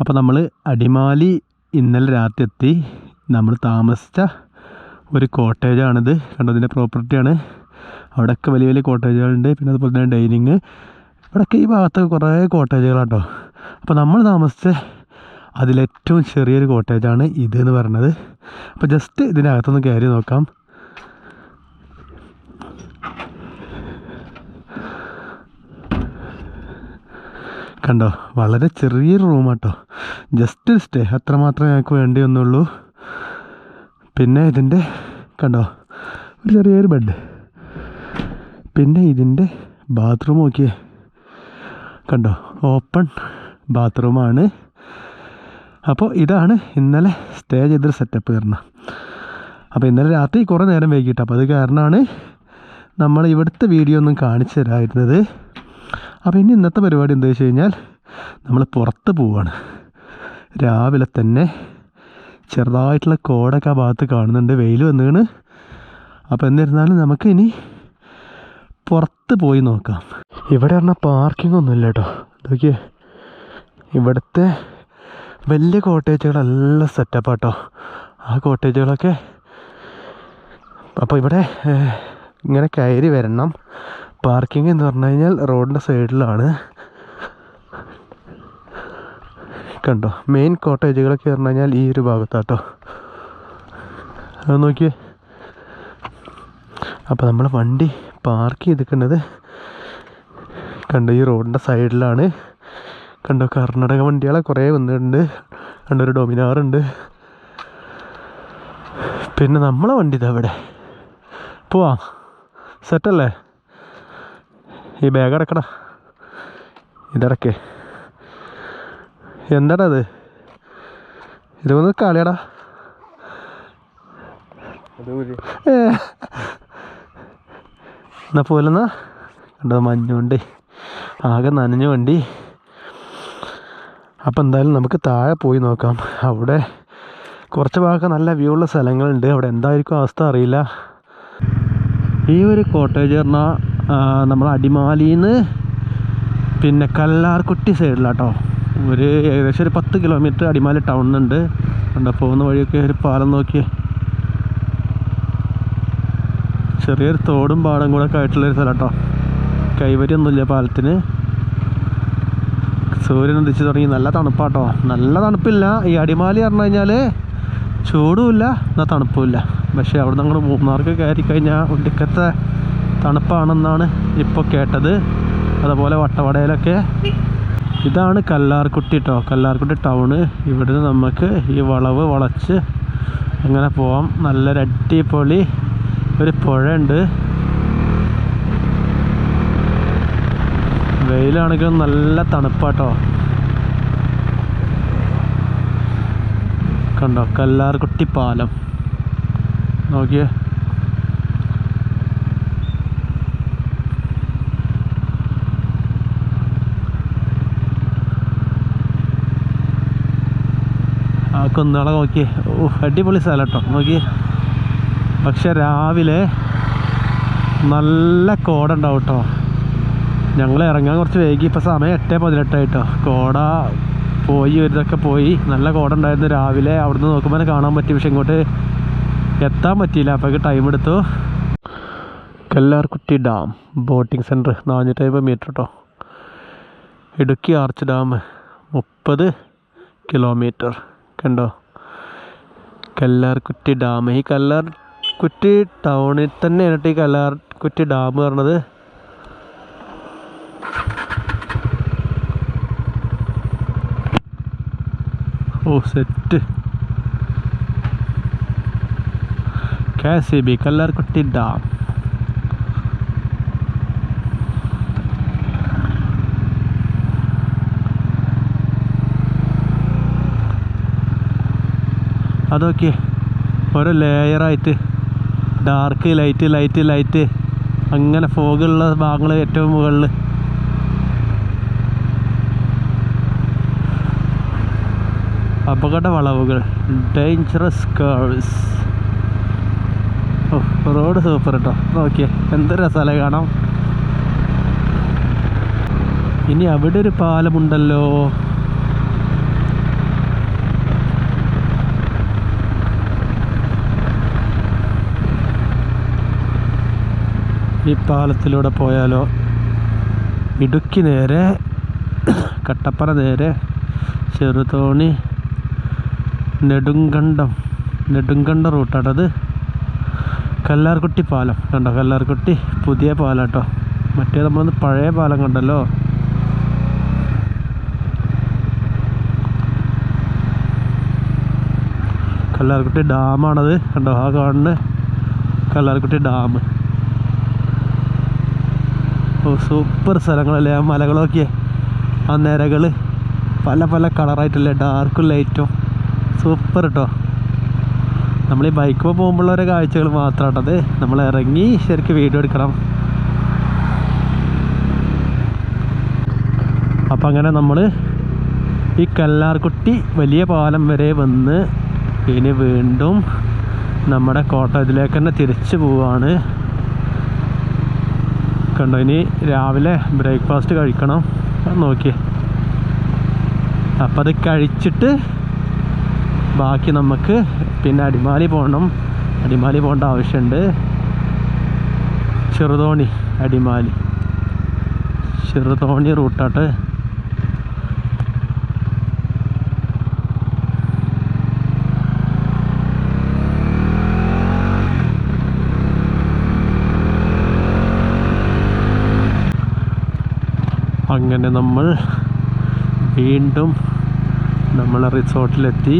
അപ്പോൾ നമ്മൾ അടിമാലി ഇന്നലെ രാത്രി എത്തി നമ്മൾ താമസിച്ച ഒരു കോട്ടേജാണിത്. കണ്ടോ ഇതിന്റെ പ്രോപ്പർട്ടിയാണ്. അവിടെയൊക്കെ വലിയ വലിയ കോട്ടേജുകളുണ്ട്. പിന്നെ അതുപോലെ തന്നെ ഡൈനിങ്. ഇവിടെയൊക്കെ ഈ ഭാഗത്തൊക്കെ കുറേ കോട്ടേജുകളാട്ടോ. അപ്പോൾ നമ്മൾ താമസിച്ച അതിലേറ്റവും ചെറിയൊരു കോട്ടേജാണ് ഇത് എന്ന് പറയുന്നത് അപ്പോൾ ജസ്റ്റ് ഇതിനകത്തൊന്ന് കയറി നോക്കാം. കണ്ടോ? വളരെ ചെറിയൊരു റൂമാട്ടോ ജസ്റ്റ് സ്റ്റേ അത്രമാത്രം ഞങ്ങൾക്ക് വേണ്ടി വന്നുള്ളൂ. പിന്നെ ഇതിന്റെ കണ്ടോ? ഒരു ചെറിയൊരു ബെഡ് പിന്നെ ഇതിന്റെ ബാത്റൂം നോക്കിയേ. കണ്ടോ? ഓപ്പൺ ബാത്റൂമാണ് അപ്പോൾ ഇതാണ് ഇന്നലെ സ്റ്റേ ചെയ്തൊരു സെറ്റപ്പ് കാരണം. അപ്പോൾ ഇന്നലെ രാത്രി കുറേ നേരം വൈകിട്ട്. അപ്പോൾ അത് കാരണമാണ് നമ്മൾ ഇവിടുത്തെ വീഡിയോ ഒന്നും കാണിച്ചു തരായിരുന്നത് അപ്പോൾ ഇനി ഇന്നത്തെ പരിപാടി എന്താ വെച്ച് കഴിഞ്ഞാൽ നമ്മൾ പുറത്ത് പോവുകയാണ് രാവിലെ തന്നെ ചെറുതായിട്ടുള്ള കോടൊക്കെ ആ ഭാഗത്ത് കാണുന്നുണ്ട്. വെയിൽ വന്നിണ് അപ്പോൾ എന്നിരുന്നാലും നമുക്ക് ഇനി പുറത്ത് പോയി നോക്കാം. ഇവിടെ പറഞ്ഞാൽ പാർക്കിംഗ് ഒന്നുമില്ല കേട്ടോ. നോക്കിയേ ഇവിടുത്തെ വലിയ കോട്ടേജുകളെല്ലാം സെറ്റപ്പാട്ടോ ആ കോട്ടേജുകളൊക്കെ അപ്പോൾ ഇവിടെ ഇങ്ങനെ കയറി വരണം. പാർക്കിംഗ് എന്ന് പറഞ്ഞു കഴിഞ്ഞാൽ റോഡിന്റെ സൈഡിലാണ്. കണ്ടോ മെയിൻ കോട്ടേജുകളൊക്കെ പറഞ്ഞു കഴിഞ്ഞാൽ ഈ ഒരു ഭാഗത്താട്ടോ. അത് നോക്കിയേ. അപ്പോൾ നമ്മൾ വണ്ടി പാർക്ക് ചെയ്തിരിക്കുന്നത് കണ്ടോ ഈ റോഡിന്റെ സൈഡിലാണ്. കണ്ടോ കർണാടക വണ്ടികളെ കുറേ വന്നിട്ടുണ്ട്. കണ്ടോ ഒരു ഡൊമിനാറുണ്ട് പിന്നെ നമ്മളെ വണ്ടി ഇതാ ഇവിടെ. പോവാ. സെറ്റല്ലേ ഈ ബാഗ് അടക്കടാ ഇതടക്കേ. എന്താടാ അത് ഇതൊന്ന് കളിയടാ. ഏ. എന്നാ പോലെന്നാ? കണ്ടോ മഞ്ഞുണ്ട്. ആകെ നനഞ്ഞ വണ്ടി. അപ്പം എന്തായാലും നമുക്ക് താഴെ പോയി നോക്കാം. അവിടെ കുറച്ച് ഭാഗമൊക്കെ നല്ല വ്യൂ ഉള്ള സ്ഥലങ്ങളുണ്ട്. അവിടെ എന്തായിരിക്കും അവസ്ഥ അറിയില്ല. ഈ ഒരു കോട്ടേജ് പറഞ്ഞാൽ നമ്മൾ അടിമാലിന്ന് പിന്നെ കല്ലാർകുട്ടി സൈഡിലാട്ടോ. ഒരു ഏകദേശം ഒരു പത്ത് കിലോമീറ്റർ അടിമാലി ടൗണിനുണ്ട് കണ്ടോ പോകുന്ന വഴിയൊക്കെ ഒരു പാലം നോക്കി ചെറിയൊരു തോടും പാടം കൂടെ ഒക്കെ ആയിട്ടുള്ളൊരു സ്ഥലം കേട്ടോ കൈവരിയൊന്നുമില്ല പാലത്തിന്. സൂര്യൻ ഉദിച്ച് തുടങ്ങി. നല്ല തണുപ്പാട്ടോ. നല്ല തണുപ്പില്ല. ഈ അടിമാലി പറഞ്ഞു കഴിഞ്ഞാൽ ചൂടുമില്ല എന്നാൽ തണുപ്പുമില്ല. പക്ഷേ അവിടെ നിന്ന് അങ്ങോട്ട് മൂന്നാർക്ക് കയറി കഴിഞ്ഞാൽ ഒടുക്കത്തെ തണുപ്പാണെന്നാണ് ഇപ്പോൾ കേട്ടത്. അതുപോലെ വട്ടവടയിലൊക്കെ. ഇതാണ് കല്ലാർക്കുട്ടി കേട്ടോ കല്ലാർക്കുട്ടി ടൗണ് ഇവിടുന്ന് നമുക്ക് ഈ വളവ് വളച്ച് അങ്ങനെ പോവാം. നല്ലൊരു അടിപൊളി ഒരു പുഴയുണ്ട്. വെയിലാണെങ്കിലും നല്ല തണുപ്പാട്ടോ. കണ്ടോ? കല്ലാർകുട്ടി പാലം. നോക്കിയേ. ആ കുന്നുകളെ നോക്കിയേ ഓ അടിപൊളി സ്ഥലം കേട്ടോ നോക്കിയേ പക്ഷെ രാവിലെ നല്ല കോട ഉണ്ടാവും കേട്ടോ ഞങ്ങൾ ഇറങ്ങാൻ കുറച്ച് വൈകി. ഇപ്പോൾ സമയം എട്ട് പതിനെട്ടായിട്ടോ കോട പോയി ഒരിതൊക്കെ പോയി. നല്ല കോട ഉണ്ടായിരുന്നു രാവിലെ. അവിടുന്ന് നോക്കുമ്പോൾ കാണാൻ പറ്റി. പക്ഷെ ഇങ്ങോട്ട് എത്താൻ പറ്റിയില്ല. അപ്പോഴേക്ക് ടൈം എടുത്തു. കല്ലാർകുട്ടി ഡാം ബോട്ടിംഗ് സെന്റർ നാനൂറ്റമ്പത് മീറ്റർ കേട്ടോ ഇടുക്കി ആർച്ച് ഡാം മുപ്പത് കിലോമീറ്റർ. കണ്ടോ? കല്ലാർകുറ്റി ഡാം. ഈ കല്ലാർകുട്ടി ടൗണിൽ തന്നെയാണ് കേട്ടോ ഈ കല്ലാർകുട്ടി ഡാം പറഞ്ഞത്. ഓ set K C B Kallarkutty dam. അതൊക്കെ ഓരോ ലെയറായിട്ട് ഡാർക്ക് ലൈറ്റ് ലൈറ്റ് ലൈറ്റ് അങ്ങനെ ഫോഗുള്ള ഭാഗങ്ങൾ ഏറ്റവും മുകളിൽ അപകട വളവുകൾ ഡേഞ്ചറസ് കേൾസ് ഓ റോഡ് സൂപ്പർ കേട്ടോ ഓക്കെ എന്ത് രസമല്ലേ കാണാം ഇനി അവിടെ ഒരു പാലമുണ്ടല്ലോ. ഈ പാലത്തിലൂടെ പോയാലോ? ഇടുക്കി നേരെ കട്ടപ്പന നേരെ ചെറുതോണി നെടുങ്കണ്ടം നെടുങ്കണ്ടം റൂട്ടാട്ടത് കല്ലാർകുട്ടി പാലം. കണ്ടോ? കല്ലാർകുട്ടി പുതിയ പാലം കേട്ടോ. മറ്റേ നമ്മളൊന്ന് പഴയ പാലം കണ്ടല്ലോ. കല്ലാർകുട്ടി ഡാമാണത്. കണ്ടോ? ആ കാണുന്ന കല്ലാർകുട്ടി ഡാം. സൂപ്പർ സ്ഥലങ്ങളല്ലേ ആ മലകളൊക്കെ? ആ നിരകൾ പല പല കളറായിട്ടല്ലേ ഡാർക്കും ലൈറ്റും സൂപ്പർ കേട്ടോ നമ്മൾ ഈ ബൈക്ക് പോകുമ്പോഴുള്ള ഓരോ കാഴ്ചകൾ മാത്രമാട്ടത് നമ്മൾ ഇറങ്ങി ശരിക്കും വീഡിയോ എടുക്കണം. അപ്പം അങ്ങനെ നമ്മൾ ഈ കല്ലാർകുട്ടി വലിയ പാലം വരെ വന്ന് ഇനി വീണ്ടും നമ്മുടെ കോട്ടയത്തിലേക്ക് തന്നെ തിരിച്ചു പോവാണ്. കണ്ടോ ഇനി രാവിലെ ബ്രേക്ക്ഫാസ്റ്റ് കഴിക്കണം. നോക്കിയേ. അപ്പം അത് കഴിച്ചിട്ട് ബാക്കി നമുക്ക് പിന്നെ അടിമാലി പോകണം അടിമാലി പോകേണ്ട ആവശ്യമുണ്ട് ചെറുതോണി അടിമാലി. ചെറുതോണി റൂട്ടാട്ട് അങ്ങനെ നമ്മൾ വീണ്ടും നമ്മളെ റിസോർട്ടിലെത്തി.